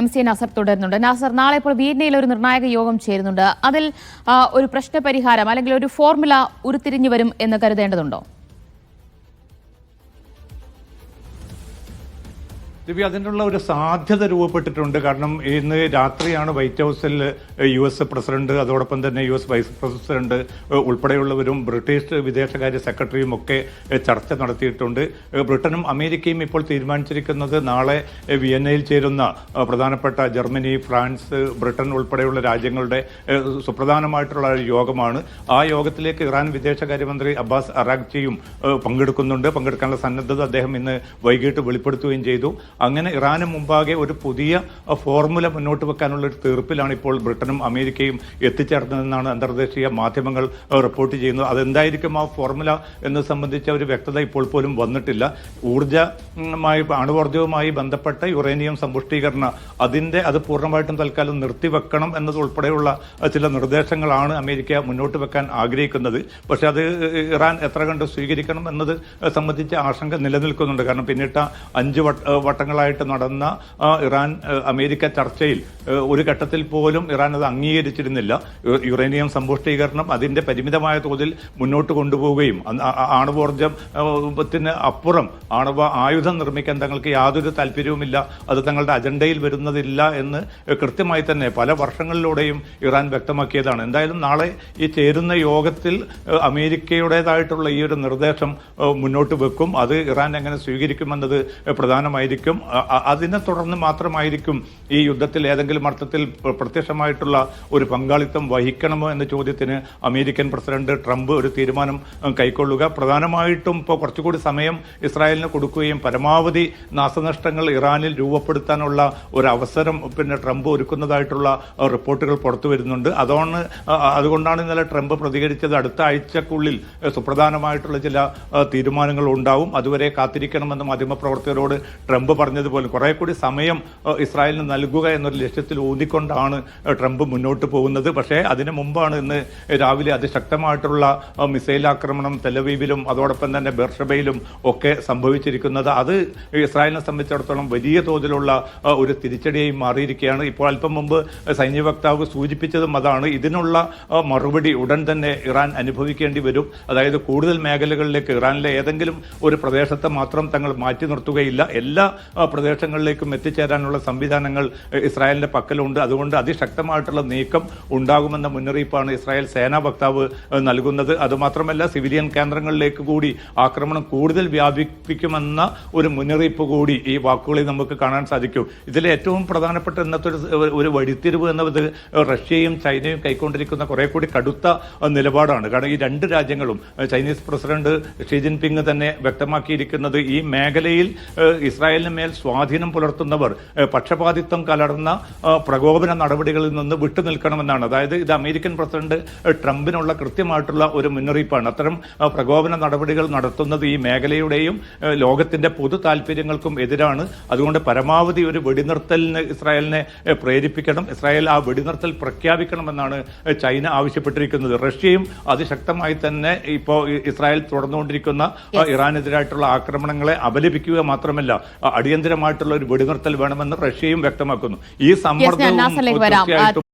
M C Nasar തുടരുന്നുണ്ട്. നാസർ നാളെ ഇപ്പോൾ വിയറ്റ്നയിൽ ഒരു നിർണായക യോഗം ചേരുന്നുണ്ട്. അതിൽ ഒരു പ്രശ്നപരിഹാരം അല്ലെങ്കിൽ ഒരു ഫോർമുല ഉരുത്തിരിഞ്ഞു വരും എന്ന് കരുതേണ്ടതുണ്ടോ? ദിവ്യ അതിനുള്ള ഒരു സാധ്യത രൂപപ്പെട്ടിട്ടുണ്ട്. കാരണം ഇന്ന് രാത്രിയാണ് വൈറ്റ് ഹൗസിൽ യു എസ് പ്രസിഡന്റ് അതോടൊപ്പം തന്നെ യു എസ് വൈസ് പ്രസിഡന്റ് ഉൾപ്പെടെയുള്ളവരും ബ്രിട്ടീഷ് വിദേശകാര്യ സെക്രട്ടറിയും ഒക്കെ ചർച്ച നടത്തിയിട്ടുണ്ട്. ബ്രിട്ടനും അമേരിക്കയും ഇപ്പോൾ തീരുമാനിച്ചിരിക്കുന്നത് നാളെ വിയന്നയിൽ ചേരുന്ന പ്രധാനപ്പെട്ട ജർമ്മനി ഫ്രാൻസ് ബ്രിട്ടൻ ഉൾപ്പെടെയുള്ള രാജ്യങ്ങളുടെ സുപ്രധാനമായിട്ടുള്ള ഒരു യോഗമാണ്. ആ യോഗത്തിലേക്ക് ഇറാൻ വിദേശകാര്യമന്ത്രി അബ്ബാസ് അറാഖ്ചിയും പങ്കെടുക്കുന്നുണ്ട്. പങ്കെടുക്കാനുള്ള സന്നദ്ധത അദ്ദേഹം ഇന്ന് വൈകിട്ട് വെളിപ്പെടുത്തുകയും ചെയ്തു. അങ്ങനെ ഇറാന് മുമ്പാകെ ഒരു പുതിയ ഫോർമുല മുന്നോട്ട് വെക്കാനുള്ള ഒരു തീർപ്പിലാണ് ഇപ്പോൾ ബ്രിട്ടനും അമേരിക്കയും എത്തിച്ചേർന്നതെന്നാണ് അന്തർദേശീയ മാധ്യമങ്ങൾ റിപ്പോർട്ട് ചെയ്യുന്നത്. അതെന്തായിരിക്കും ആ ഫോർമുല എന്ന് സംബന്ധിച്ച ഒരു വ്യക്തത ഇപ്പോൾ പോലും വന്നിട്ടില്ല. ഊർജമായി അണുവർജവുമായി ബന്ധപ്പെട്ട യുറേനിയം സമ്പുഷ്ടീകരണ അതിന്റെ അത് പൂർണമായിട്ടും തൽക്കാലം നിർത്തിവെക്കണം എന്നതുൾപ്പെടെയുള്ള ചില നിർദ്ദേശങ്ങളാണ് അമേരിക്ക മുന്നോട്ട് വെക്കാൻ ആഗ്രഹിക്കുന്നത്. പക്ഷേ അത് ഇറാൻ എത്ര കണ്ട് സ്വീകരിക്കണം എന്നത് സംബന്ധിച്ച ആശങ്ക നിലനിൽക്കുന്നുണ്ട്. കാരണം പിന്നിട്ട അഞ്ച് വട്ട- ഏഹ് വട്ടങ്ങളായിട്ട് നടന്ന ഇറാൻ അമേരിക്ക ചർച്ചയിൽ ഒരു ഘട്ടത്തിൽ പോലും ഇറാൻ അത് അംഗീകരിച്ചിരുന്നില്ല. യുറേനിയം സമ്പുഷ്ടീകരണം അതിന്റെ പരിമിതമായ തോതിൽ മുന്നോട്ട് കൊണ്ടുപോവുകയും അന്ന് ആ- ആ- ആണവോർജം ഏഹ്, ത്തിന് അപ്പുറം ആണവ ആയുധം നിർമ്മിക്കാൻ തങ്ങൾക്ക് യാതൊരു താല്പര്യവുമില്ല. അത് തങ്ങളുടെ അജണ്ടയിൽ വരുന്നതില്ല എന്ന് കൃത്യമായി തന്നെ പല വർഷങ്ങളിലൂടെയും ഇറാൻ വ്യക്തമാക്കിയതാണ്. എന്തായാലും നാളെ ഈ ചേരുന്ന യോഗത്തിൽ അമേരിക്കയുടേതായിട്ടുള്ള ഈ ഒരു നിർദ്ദേശം മുന്നോട്ട് വെക്കും. അത് ഇറാൻ എങ്ങനെ സ്വീകരിക്കുമെന്നത് പ്രധാനമായിരിക്കും. അതിനെ തുടർന്ന് മാത്രമായിരിക്കും ഈ യുദ്ധത്തിൽ ഏതെങ്കിലും അർത്ഥത്തിൽ പ്രത്യക്ഷമായിട്ടുള്ള ഒരു പങ്കാളിത്തം വഹിക്കണമോ എന്ന ചോദ്യത്തിന് അമേരിക്കൻ പ്രസിഡന്റ് ട്രംപ് ഒരു തീരുമാനം കൈക്കൊള്ളുക. പ്രധാനമായിട്ടും ഇപ്പോൾ കുറച്ചുകൂടി സമയം ഇസ്രായേലിന് കൊടുക്കുകയും പരമാവധി നാശനഷ്ടങ്ങൾ ഇറാനിൽ രൂപപ്പെടുത്താനുള്ള ഒരു അവസരം പിന്നെ ട്രംപ് ഒരുക്കുന്നതായിട്ടുള്ള റിപ്പോർട്ടുകൾ പുറത്തു വരുന്നുണ്ട്. അതോണ് അതുകൊണ്ടാണ് ഇന്നലെ ട്രംപ് പ്രതികരിച്ചത്. അടുത്ത ആഴ്ചക്കുള്ളിൽ സുപ്രധാനമായിട്ടുള്ള ചില തീരുമാനങ്ങൾ ഉണ്ടാവും. അതുവരെ കാത്തിരിക്കണമെന്ന് മാധ്യമപ്രവർത്തകരോട് ട്രംപ് പറഞ്ഞതുപോലെ കുറെ കൂടി സമയം ഇസ്രായേലിന് നൽകുക എന്നൊരു ലക്ഷ്യത്തിൽ ഊന്നിക്കൊണ്ടാണ് ട്രംപ് മുന്നോട്ട് പോകുന്നത്. പക്ഷേ അതിനു മുമ്പാണ് ഇന്ന് രാവിലെ അതിശക്തമായിട്ടുള്ള മിസൈൽ ആക്രമണം തെലവീവിലും അതോടൊപ്പം തന്നെ ബെർഷബയിലും ഒക്കെ സംഭവിച്ചിരിക്കുന്നത്. അത് ഇസ്രായേലിനെ സംബന്ധിച്ചിടത്തോളം വലിയ തോതിലുള്ള ഒരു തിരിച്ചടിയായി മാറിയിരിക്കുകയാണ്. ഇപ്പോൾ അല്പം മുമ്പ് സൈന്യ വക്താവ് സൂചിപ്പിച്ചതും അതാണ്. ഇതിനുള്ള മറുപടി ഉടൻ തന്നെ ഇറാൻ അനുഭവിക്കേണ്ടി വരും. അതായത് കൂടുതൽ മേഖലകളിലേക്ക് ഇറാനിലെ ഏതെങ്കിലും ഒരു പ്രദേശത്തെ മാത്രം തങ്ങൾ മാറ്റി നിർത്തുകയില്ല. എല്ലാ പ്രദേശങ്ങളിലേക്കും എത്തിച്ചേരാനുള്ള സംവിധാനങ്ങൾ ഇസ്രായേലിന്റെ പക്കലുണ്ട്. അതുകൊണ്ട് അതിശക്തമായിട്ടുള്ള നീക്കം ഉണ്ടാകുമെന്ന മുന്നറിയിപ്പാണ് ഇസ്രായേൽ സേനാ വക്താവ് നൽകുന്നത്. അതുമാത്രമല്ല സിവിലിയൻ കേന്ദ്രങ്ങളിലേക്ക് കൂടി ആക്രമണം കൂടുതൽ വ്യാപിപ്പിക്കുമെന്ന ഒരു മുന്നറിയിപ്പ് കൂടി ഈ വാക്കുകളിൽ നമുക്ക് കാണാൻ സാധിക്കും. ഇതിലെ ഏറ്റവും പ്രധാനപ്പെട്ട ഇന്നത്തെ ഒരു വഴിത്തിരിവ് എന്നത് റഷ്യയും ചൈനയും കൈക്കൊണ്ടിരിക്കുന്ന കുറെ കൂടി കടുത്ത നിലപാടാണ്. കാരണം ഈ രണ്ട് രാജ്യങ്ങളും ചൈനീസ് പ്രസിഡന്റ് ഷീ ജിൻപിങ് തന്നെ വ്യക്തമാക്കിയിരിക്കുന്നത് ഈ മേഖലയിൽ ഇസ്രായേലിന് മേൽ സ്വാധീനം പുലർത്തുന്നവർ പക്ഷപാതിത്വം കലർന്ന പ്രകോപന നടപടികളിൽ നിന്ന് വിട്ടുനിൽക്കണമെന്നാണ്. അതായത് ഇത് അമേരിക്കൻ പ്രസിഡന്റ് ട്രംപിനുള്ള കൃത്യമായിട്ടുള്ള ഒരു മുന്നറിയിപ്പാണ്. അത്തരം പ്രകോപന നടപടികൾ നടത്തുന്നത് ഈ മേഖലയുടെയും ലോകത്തിന്റെ പൊതു താല്പര്യങ്ങൾക്കും എതിരാണ്. അതുകൊണ്ട് പരമാവധി ഒരു വെടിനിർത്തലിന് ഇസ്രായേലിനെ പ്രേരിപ്പിക്കണം. ഇസ്രായേൽ ആ വെടിനിർത്തൽ പ്രഖ്യാപിക്കണമെന്നാണ് ചൈന ആവശ്യപ്പെട്ടിരിക്കുന്നത്. റഷ്യയും അതിശക്തമായി തന്നെ ഇപ്പോൾ ഇസ്രായേൽ തുടർന്നുകൊണ്ടിരിക്കുന്ന ഇറാനെതിരായിട്ടുള്ള ആക്രമണങ്ങളെ അപലപിക്കുക മാത്രമല്ല അടിയന്തരമായിട്ടുള്ള ഒരു വെടിനിർത്തൽ വേണമെന്ന് റഷ്യയും വ്യക്തമാക്കുന്നു. ഈ സമ്മർദ്ദം സമ്മർദ്ദവും